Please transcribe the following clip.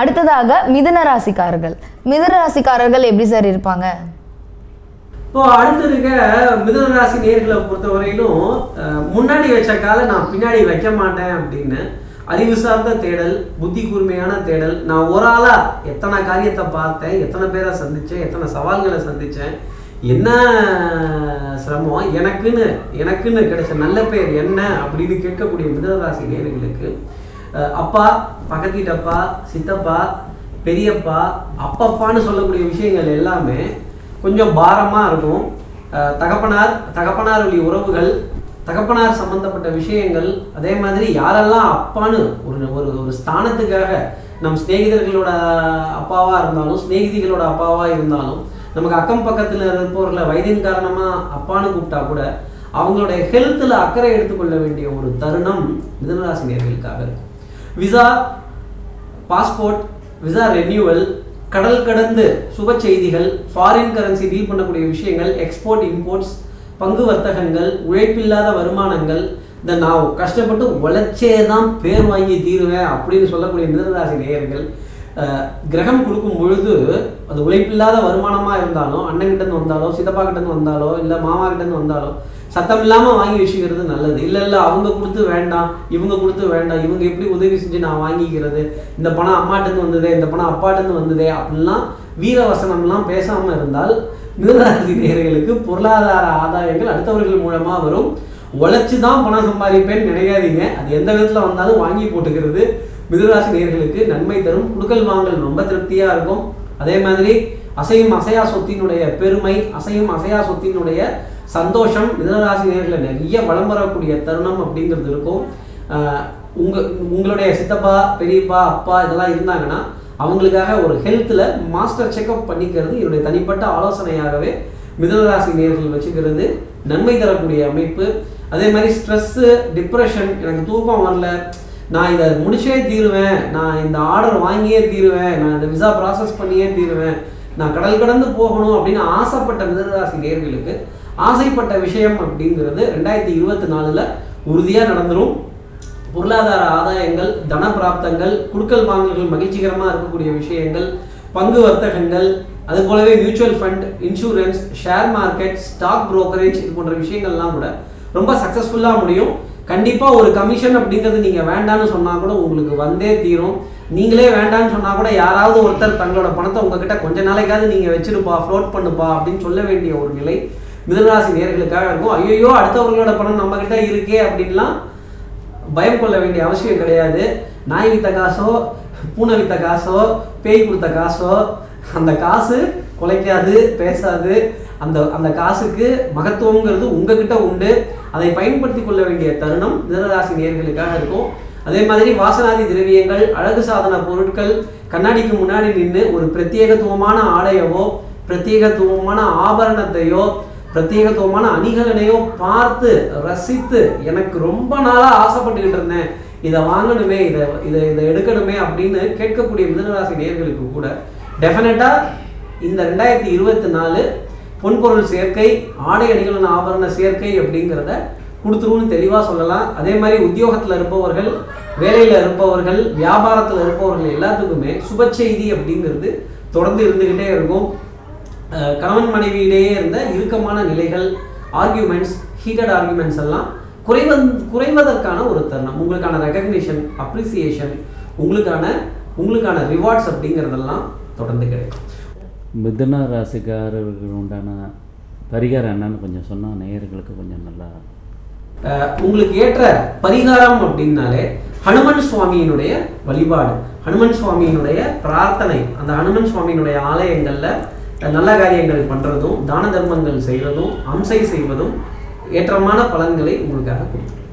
அடுத்ததாக மிதுன ராசிக்காரர்கள். மிதுன ராசிக்காரர்கள் எப்படி சார் இருப்பாங்க? இப்போ அடுத்து இருக்க மிதுன ராசி நேர்களை பொறுத்தவரையிலும் வரையிலும் முன்னாடி வச்ச காலை நான் பின்னாடி வைக்க மாட்டேன் அப்படின்னு அறிவு சார்ந்த தேடல் புத்தி கூர்மையான தேடல். நான் ஒரு ஆளா எத்தனை காரியத்தை பார்த்தேன் எத்தனை பேரை சந்திச்சேன் எத்தனை சவால்களை சந்திச்சேன் என்ன சிரமம் எனக்குன்னு எனக்குன்னு கிடைச்ச நல்ல பேர் என்ன அப்படின்னு கேட்கக்கூடிய மிதுன ராசி நேர்களுக்கு அப்பா பக்கத்து வீட்டப்பா சித்தப்பா பெரியப்பா அப்பப்பான்னு சொல்லக்கூடிய விஷயங்கள் எல்லாமே கொஞ்சம் பாரமாக இருக்கும். தகப்பனார் தகப்பனார் வழி உறவுகள் தகப்பனார் சம்பந்தப்பட்ட விஷயங்கள் அதே மாதிரி யாரெல்லாம் அப்பான்னு ஒரு ஒரு ஒரு ஸ்தானத்துக்காக நம் சிநேகிதர்களோட அப்பாவாக இருந்தாலும் சிநேகிதிகளோட அப்பாவாக இருந்தாலும் நமக்கு அக்கம் பக்கத்தில் இருப்பவர்களை வயதின் காரணமாக அப்பான்னு கூப்பிட்டா கூட அவங்களுடைய ஹெல்த்தில் அக்கறை எடுத்துக்கொள்ள வேண்டிய ஒரு தருணம் மிதனராசி நேர்களுக்காக இருக்கும். விசா பாஸ்போர்ட் விசா ரெனியூவல் கடல் கடந்து சுப செய்திகள் ஃபாரின் கரன்சி டீல் பண்ணக்கூடிய விஷயங்கள் எக்ஸ்போர்ட் இம்போர்ட்ஸ் பங்கு வர்த்தகங்கள் உழைப்பில்லாத வருமானங்கள் இந்த நான் கஷ்டப்பட்டு உழைச்சே தான் பேர் வாங்கி தீருவேன் அப்படின்னு சொல்லக்கூடிய மிதனராசி நேயர்கள் கிரகம் கொடுக்கும் பொழுது அது உழைப்பில்லாத வருமானமாக இருந்தாலும் அண்ணன் கிட்டேருந்து வந்தாலோ சித்தப்பா கிட்டேருந்து வந்தாலோ இல்லை மாமா கிட்டேருந்து வந்தாலோ சத்தம் இல்லாமல் வாங்கி வச்சுக்கிறது நல்லது. இல்லை இல்லை அவங்க கொடுத்து வேண்டாம் இவங்க கொடுத்து வேண்டாம் இவங்க எப்படி உதவி செஞ்சு நான் வாங்கிக்கிறது? இந்த பணம் அம்மாட்டேருந்து வந்ததே இந்த பணம் அப்பாட்டேருந்து வந்ததே அப்படிலாம் வீரவசனம்லாம் பேசாமல் இருந்தால் மிதராசி நேர்களுக்கு பொருளாதார ஆதாயங்கள் அடுத்தவர்கள் மூலமாக வரும். உழைச்சி தான் பணம் சம்பாதிப்பேன்னு நினைக்காதீங்க. அது எந்த விதத்தில் வந்தாலும் வாங்கி போட்டுக்கிறது மிதுராசி நேர்களுக்கு நன்மை தரும். குடுக்கல் வாங்கல் ரொம்ப திருப்தியாக இருக்கும். அதே மாதிரி அசையும் அசையா சொத்தினுடைய பெருமை அசையும் அசையா சொத்தினுடைய சந்தோஷம் மிதனராசி நேர்களை நிறைய வளம் வரக்கூடிய தருணம் அப்படிங்கிறது இருக்கும். உங்கள் உங்களுடைய சித்தப்பா பெரியப்பா அப்பா இதெல்லாம் இருந்தாங்கன்னா அவங்களுக்காக ஒரு ஹெல்த்தில் மாஸ்டர் செக்அப் பண்ணிக்கிறது என்னுடைய தனிப்பட்ட ஆலோசனையாகவே மிதனராசி நேர்கள் வச்சுக்கிறது நன்மை தரக்கூடிய அமைப்பு. அதே மாதிரி ஸ்ட்ரெஸ்ஸு டிப்ரெஷன் எனக்கு தூக்கம் வரல. நான் இதை முடிச்சே தீருவேன். நான் இந்த ஆர்டர் வாங்கியே தீருவேன். நான் இந்த விசா ப்ராசஸ் பண்ணியே தீருவேன். நான் கடல் கடந்து போகணும் அப்படின்னு ஆசைப்பட்ட மிதனராசி நேர்களுக்கு ஆசைப்பட்ட விஷயம் அப்படிங்கிறது ரெண்டாயிரத்தி இருபத்தி நாலில் உறுதியாக நடந்துடும் பொருளாதார ஆதாயங்கள் தன பிராப்தங்கள் குடுக்கல் வாங்கல்கள் மகிழ்ச்சிகரமாக இருக்கக்கூடிய விஷயங்கள் பங்கு வர்த்தகங்கள் அது போலவே mutual fund insurance share market stock brokerage இது போன்ற விஷயங்கள்லாம் கூட ரொம்ப சக்ஸஸ்ஃபுல்லாக முடியும். கண்டிப்பாக ஒரு கமிஷன் அப்படிங்கிறது நீங்கள் வேண்டான்னு சொன்னால் கூட உங்களுக்கு வந்தே தீரும். நீங்களே வேண்டான்னு சொன்னால் கூட யாராவது ஒருத்தர் தங்களோட பணத்தை உங்ககிட்ட கொஞ்ச நாளைக்காவது நீங்கள் வச்சிருப்பா ஃப்ளோட் பண்ணுப்பா அப்படின்னு சொல்ல வேண்டிய ஒரு நிலை மிதனராசி நேர்களுக்காக இருக்கும். ஐயோ அடுத்தவர்களோட பணம் நம்ம கிட்ட இருக்கே அப்படின்லாம் பயம் கொள்ள வேண்டிய அவசியம் கிடையாது. நாய் வித்த காசோ பூனை வித்த காசோ பேய் கொடுத்த காசோ அந்த காசு குலைக்காது பேசாது. அந்த அந்த காசுக்கு மகத்துவங்கிறது உங்ககிட்ட உண்டு. அதை பயன்படுத்தி கொள்ள வேண்டிய தருணம் மிதனராசி நேர்களுக்காக இருக்கும். அதே மாதிரி வாசனாதி திரவியங்கள் அழகு சாதன பொருட்கள் கண்ணாடிக்கு முன்னாடி நின்று ஒரு பிரத்யேகத்துவமான ஆடையவோ பிரத்யேகத்துவமான ஆபரணத்தையோ பிரத்யேகத்துவமான அணிகலனையோ பார்த்து ரசித்து எனக்கு ரொம்ப நாளாக ஆசைப்பட்டுக்கிட்டு இருந்தேன். இதை வாங்கணுமே இதை இதை இதை எடுக்கணுமே அப்படின்னு கேட்கக்கூடிய மிதனராசி நேர்களுக்கு கூட டெஃபினட்டாக இந்த ரெண்டாயிரத்தி இருபத்தி நாலு பொன்பொருள் சேர்க்கை ஆடை அணிகலன் ஆபரண சேர்க்கை அப்படிங்கிறத கொடுத்துருன்னு தெளிவாக சொல்லலாம். அதே மாதிரி உத்தியோகத்தில் இருப்பவர்கள் வேலையில் இருப்பவர்கள் வியாபாரத்தில் இருப்பவர்கள் எல்லாத்துக்குமே சுப செய்தி அப்படிங்கிறது தொடர்ந்து இருந்துக்கிட்டே இருக்கும். கணவன் மனைவியிடையே இருந்த இறுக்கமான நிலைகள் ஆர்கியூமெண்ட்ஸ் ஹீட்டட் ஆர்கியூமெண்ட்ஸ் எல்லாம் குறைவந் குறைவதற்கான ஒரு தருணம். உங்களுக்கான ரெகக்னிஷன் அப்ரிசியேஷன் உங்களுக்கான உங்களுக்கான ரிவார்ட்ஸ் அப்படிங்கிறதெல்லாம் தொடர்ந்து கிடைக்கும். மிதுன ராசிக்காரர்களுக்கு உண்டான பரிகாரம் என்னன்னு கொஞ்சம் சொன்னால் நேயர்களுக்கு கொஞ்சம் நல்லா உங்களுக்கு ஏற்ற பரிகாரம் அப்படின்னாலே ஹனுமன் சுவாமியினுடைய வழிபாடு ஹனுமன் சுவாமியினுடைய பிரார்த்தனை. அந்த ஹனுமன் சுவாமியினுடைய ஆலயங்கள்ல நல்ல காரியங்கள் பண்ணுறதும் தான தர்மங்கள் செய்கிறதும் அம்சை செய்வதும் ஏற்றமான பலன்களை உங்களுக்காக கொடுக்கும்.